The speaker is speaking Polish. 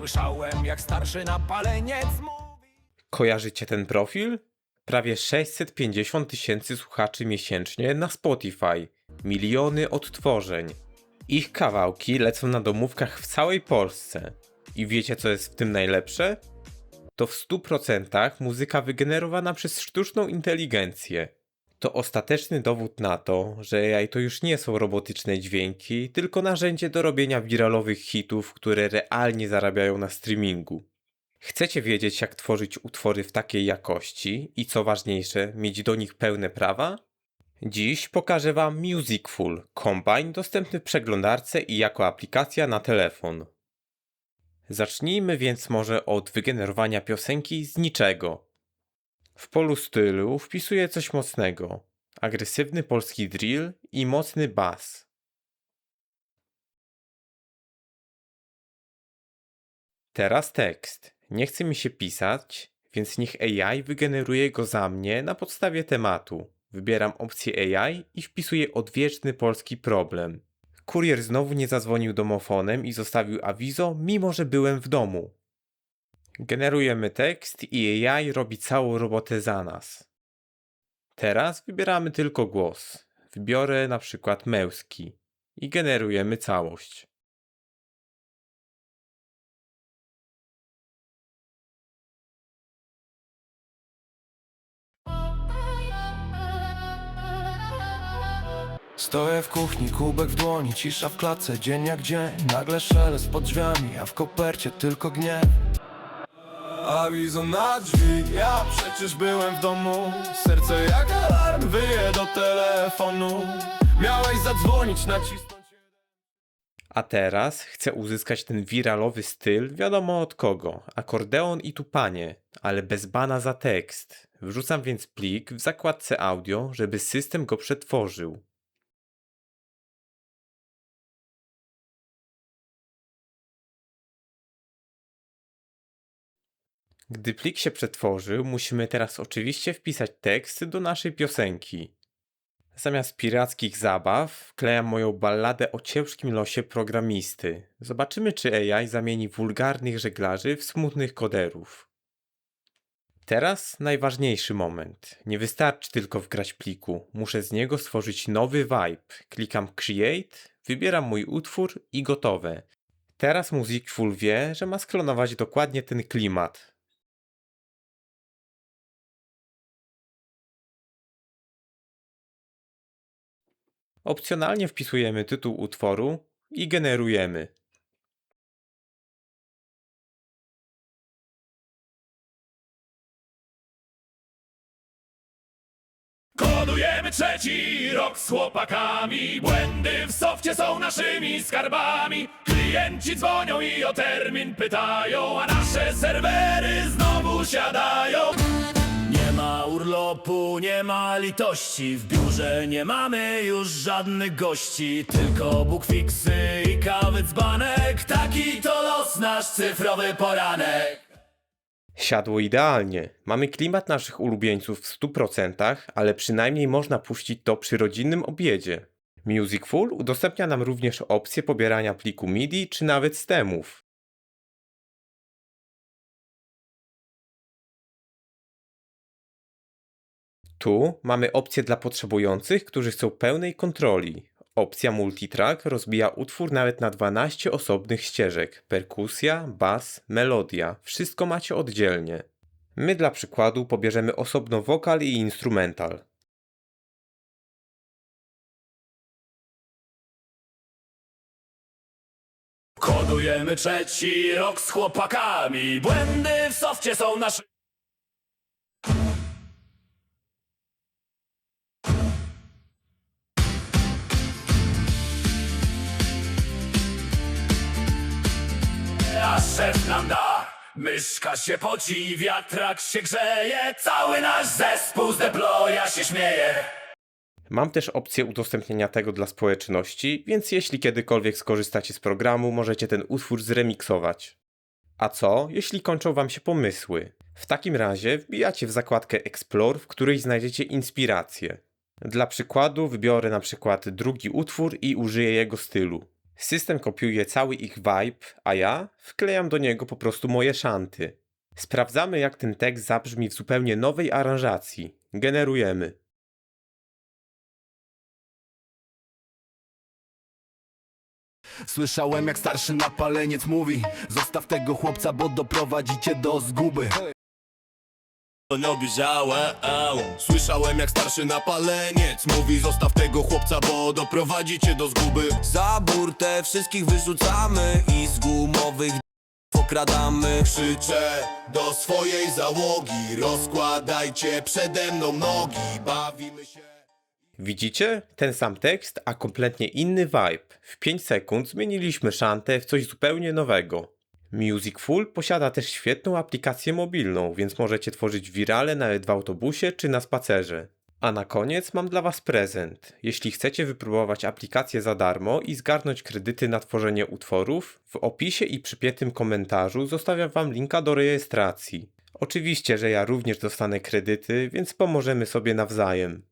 Słyszałem jak starszy napaleniec mówi Kojarzycie ten profil? Prawie 650 tysięcy słuchaczy miesięcznie na Spotify, miliony odtworzeń. Ich kawałki lecą na domówkach w całej Polsce. I wiecie co jest w tym najlepsze? To w 100% muzyka wygenerowana przez sztuczną inteligencję. To ostateczny dowód na to, że AI to już nie są robotyczne dźwięki, tylko narzędzie do robienia wiralowych hitów, które realnie zarabiają na streamingu. Chcecie wiedzieć, jak tworzyć utwory w takiej jakości i co ważniejsze, mieć do nich pełne prawa? Dziś pokażę Wam Musicful, kombine dostępny w przeglądarce i jako aplikacja na telefon. Zacznijmy więc może od wygenerowania piosenki z niczego. W polu stylu wpisuję coś mocnego, agresywny polski drill i mocny bas. Teraz tekst. Nie chce mi się pisać, więc niech AI wygeneruje go za mnie na podstawie tematu. Wybieram opcję AI i wpisuję odwieczny polski problem. Kurier znowu nie zadzwonił domofonem i zostawił awizo, mimo że byłem w domu. Generujemy tekst i AI robi całą robotę za nas. Teraz wybieramy tylko głos. Wybiorę na przykład męski i generujemy całość. Stoję w kuchni, kubek w dłoni, cisza w klatce, dzień jak dzień Nagle szelest pod drzwiami, a w kopercie tylko gniew Awizo na drzwi, ja przecież byłem w domu Serce jak alarm, wyje do telefonu Miałeś zadzwonić, nacisnąć A teraz chcę uzyskać ten wiralowy styl, wiadomo od kogo. Akordeon i tupanie, ale bez bana za tekst. Wrzucam więc plik w zakładce audio, żeby system go przetworzył. Gdy plik się przetworzył, musimy teraz oczywiście wpisać tekst do naszej piosenki. Zamiast pirackich zabaw wklejam moją balladę o ciężkim losie programisty. Zobaczymy, czy AI zamieni wulgarnych żeglarzy w smutnych koderów. Teraz najważniejszy moment. Nie wystarczy tylko wgrać pliku, muszę z niego stworzyć nowy vibe. Klikam Create, wybieram mój utwór i gotowe. Teraz Musicful wie, że ma sklonować dokładnie ten klimat. Opcjonalnie wpisujemy tytuł utworu i generujemy. Kodujemy trzeci rok z chłopakami. Błędy w sofcie są naszymi skarbami. Klienci dzwonią i o termin pytają A nasze serwery znowu siadają urlopu, nie ma litości W biurze nie mamy już żadnych gości Tylko bukfiksy i kawy dzbanek Taki to los nasz cyfrowy poranek Siadło idealnie. Mamy klimat naszych ulubieńców w 100%, ale przynajmniej można puścić to przy rodzinnym obiedzie. Musicful udostępnia nam również opcję pobierania pliku MIDI czy nawet stemów. Tu mamy opcję dla potrzebujących, którzy chcą pełnej kontroli. Opcja multitrack rozbija utwór nawet na 12 osobnych ścieżek. Perkusja, bas, melodia. Wszystko macie oddzielnie. My dla przykładu pobierzemy osobno wokal i instrumental. Kodujemy trzeci rok z chłopakami Błędy w sofcie są nasze szef nam da Myszka się poci, wiatrak się grzeje Cały nasz zespół z deploya się śmieje Mam też opcję udostępnienia tego dla społeczności, więc jeśli kiedykolwiek skorzystacie z programu, możecie ten utwór zremiksować. A co, jeśli kończą Wam się pomysły? W takim razie wbijacie w zakładkę Explore, w której znajdziecie inspiracje. Dla przykładu wybiorę na przykład drugi utwór i użyję jego stylu. System kopiuje cały ich vibe, a ja wklejam do niego po prostu moje szanty. Sprawdzamy jak ten tekst zabrzmi w zupełnie nowej aranżacji. Generujemy. Słyszałem jak starszy napaleniec mówi Zostaw tego chłopca, bo doprowadzi cię do zguby obieżałem Słyszałem jak starszy napaleniec Mówi zostaw tego chłopca, bo doprowadzi cię do zguby Za burtę wszystkich wyrzucamy i z gumowych okradamy Krzyczę do swojej załogi Rozkładajcie przede mną nogi Bawimy się Widzicie? Ten sam tekst, a kompletnie inny vibe. W 5 sekund zmieniliśmy szantę w coś zupełnie nowego. Musicful posiada też świetną aplikację mobilną, więc możecie tworzyć wirale nawet w autobusie czy na spacerze. A na koniec mam dla Was prezent. Jeśli chcecie wypróbować aplikację za darmo i zgarnąć kredyty na tworzenie utworów, w opisie i przypiętym komentarzu zostawiam Wam linka do rejestracji. Oczywiście, że ja również dostanę kredyty, więc pomożemy sobie nawzajem.